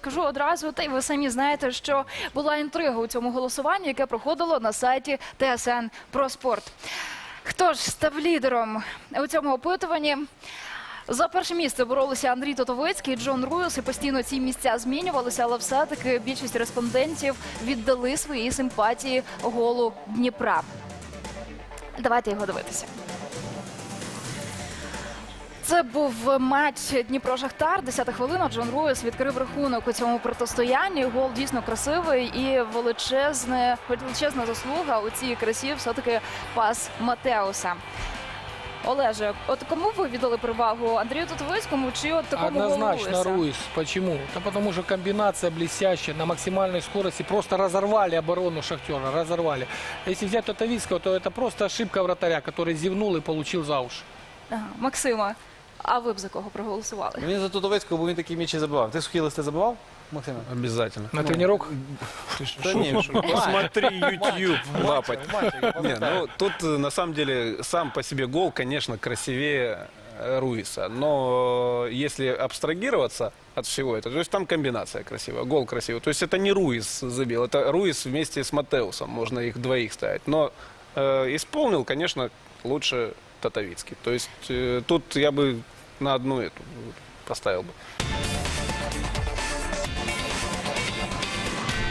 скажу одразу, та й ви самі знаєте, що була інтрига у цьому голосуванні, яке проходило на сайті ТСН про спорт. Хто ж став лідером у цьому опитуванні? За перше місце боролися Андрій Тотовицький Джон Руйс, і постійно ці місця змінювалися, але все-таки більшість респондентів віддали свої симпатії голу Дніпра. Давайте його дивитися. Це був матч Дніпро-Шахтар. 10 хвилина. Джон Руїс відкрив рахунок у цьому протистоянні. Гол дійсно красивий і величезне, величезна заслуга у цій красі все-таки пас Матеуса. Олеже, от кому ви віддали перевагу? Андрію Тутовицькому чи от такому Однозначно Руїса? Руис. Почему? Да потому что комбинация блестящая, на максимальной скорости. Просто разорвали оборону Шахтера, разорвали. Если взять Татовицкого, то это просто ошибка вратаря, который зевнул и получил за уши. Ага, Максима, а ви б за кого проголосували? Мені за Тутовецького, бо він такі м'ячі забивав. Ти сухі листи забивав, Максиме? Обязательно. На тренировку? Та ні, що- Посмотри YouTube, лапать. Матчик, Не, ну тут э, на самом деле сам по себе гол, конечно, красивее э, Руиса. Но э, если абстрагироваться от всего этого, то есть там комбинация красивая, гол красивый. То есть это не Руис забил, это Руис вместе с Матеусом, можно их двоих ставить. Но э, исполнил, конечно, лучше Татовицкий. То есть э, тут я бы на одну эту поставил бы.